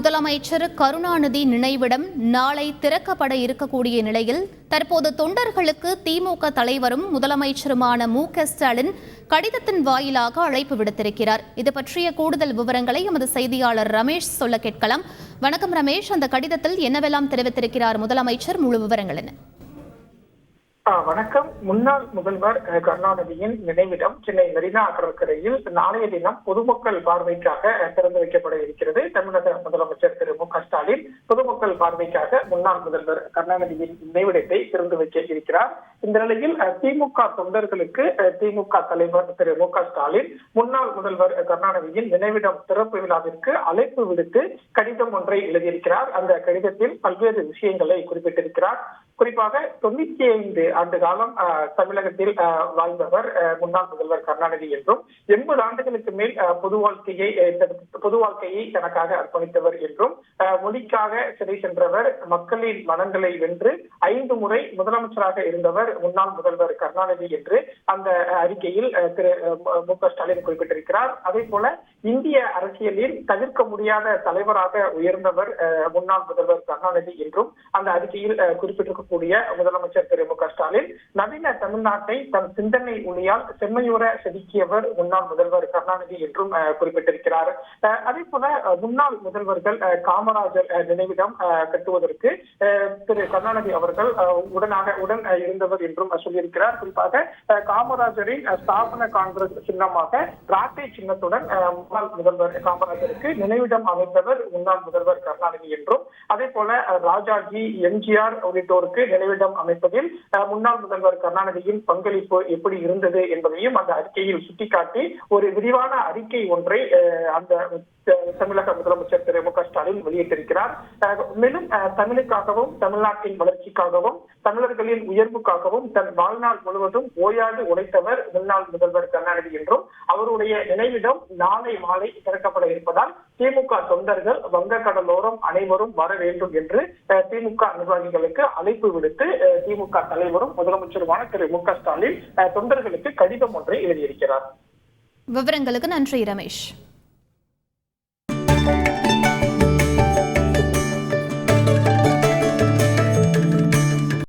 முதலமைச்சர் கருணாநிதி நினைவிடம் நாளை திறக்கப்பட இருக்கக்கூடிய நிலையில் தற்போது தொண்டர்களுக்கு திமுக தலைவரும் முதலமைச்சருமான மு க ஸ்டாலின் கடிதத்தின் வாயிலாக அழைப்பு விடுத்திருக்கிறார். இது பற்றிய கூடுதல் விவரங்களை எமது செய்தியாளர் ரமேஷ் சொல்ல கேட்கலாம். வணக்கம் ரமேஷ். அந்த கடிதத்தில் என்னவெல்லாம் தெரிவித்திருக்கிறார் முதலமைச்சர்? முழு விவரங்கள் என்ன? வணக்கம். முன்னாள் முதல்வர் அஹ், கருணாநிதியின் நினைவிடம் சென்னை மெரினா கடற்கரையில் நாளைய தினம் பொதுமக்கள் பார்வைக்காக திறந்து வைக்கப்பட இருக்கிறது. தமிழக முதலமைச்சர் திரு மு க ஸ்டாலின் பொதுமக்கள் பார்வைக்காக முன்னாள் முதல்வர் கருணாநிதியின் நினைவிடத்தை திறந்து வைக்க இருக்கிறார். இந்த நிலையில் திமுக தொண்டர்களுக்கு திமுக தலைவர் திரு மு க ஸ்டாலின் முன்னாள் முதல்வர் கருணாநிதியின் நினைவிடம் திறப்பு விழாவிற்கு அழைப்பு விடுத்து கடிதம் ஒன்றை எழுதியிருக்கிறார். அந்த கடிதத்தில் பல்வேறு விஷயங்களை குறிப்பிட்டிருக்கிறார். குறிப்பாக தொண்ணூத்தி ஐந்து ஆண்டு காலம் தமிழகத்தில் வாழ்ந்தவர் முன்னாள் முதல்வர் கருணாநிதி என்றும் எண்பது ஆண்டுகளுக்கு மேல் பொது வாழ்க்கையை பொது வாழ்க்கையை தனக்காக அர்ப்பணித்தவர் என்றும் மொழிக்காக சிறை சென்றவர் மக்களின் மனங்களை வென்று ஐந்து முறை முதலமைச்சராக இருந்தவர் முன்னாள் முதல்வர் கருணாநிதி என்று அந்த அறிக்கையில் திரு மு க ஸ்டாலின் குறிப்பிட்டிருக்கிறார். அதே போல இந்திய அரசியலில் தவிர்க்க முடியாத தலைவராக உயர்ந்தவர் அஹ், முன்னாள் முதல்வர் கருணாநிதி என்றும் அந்த அறிக்கையில் அஹ், குறிப்பிட்டிருக்கக்கூடிய முதலமைச்சர் திரு மு க ஸ்டாலின் நவீன தமிழ்நாட்டை தன் சிந்தனை ஒளியால் செம்மையுற செதுக்கியவர் முன்னாள் முதல்வர் கருணாநிதி என்றும் அஹ், குறிப்பிட்டிருக்கிறார். அஹ், அதே போல முன்னாள் முதல்வர்கள் அஹ், காமராஜர் அஹ், நினைவிடம் அஹ், கட்டுவதற்கு அஹ், திரு கருணாநிதி அவர்கள் அஹ், உடனாக உடன் இருந்தவர் என்றும் சொல்லியிருக்கிறார். குறிப்பாக அஹ், காமராஜரின் ஸ்தாபன காங்கிரஸ் சின்னமாக ராட்டை சின்னத்துடன் அஹ், முன்னாள் முதல்வர் காமராஜருக்கு நினைவிடம் அமைத்தவர் முன்னாள் முதல்வர் கருணாநிதி என்றும் அதே போல ராஜாஜி எம்ஜிஆர் உள்ளிட்டோருக்கு நினைவிடம் அமைப்பதில் முன்னாள் முதல்வர் கருணாநிதியின் பங்களிப்பு எப்படி இருந்தது என்பதையும் அந்த அறிக்கையில் சுட்டிக்காட்டி ஒரு விரிவான அறிக்கை ஒன்றை அந்த தமிழக முதலமைச்சர் திரு மு க ஸ்டாலின் வெளியிட்டிருக்கிறார். மேலும் தமிழுக்காகவும் தமிழ்நாட்டின் வளர்ச்சிக்காகவும் தமிழர்களின் உயர்வுக்காகவும் தன் வாழ்நாள் முழுவதும் ஓயாது உழைத்தவர் முன்னாள் முதல்வர் கருணாநிதி என்றும் அவருடைய நினைவிடம் நாளை மாலை திறக்கப்பட இருப்பதால் திமுக தொண்டர்கள் வங்கக்கடலோரம் அனைவரும் வர வேண்டும் என்று அஹ், திமுக நிர்வாகிகளுக்கு அழைப்பு விடுத்து திமுக தலைவரும் முதலமைச்சருமான திரு. மு. க. ஸ்டாலின் தொண்டர்களுக்கு கடிதம் ஒன்றை எழுதியிருக்கிறார். விவரங்களுக்கு நன்றி ரமேஷ்.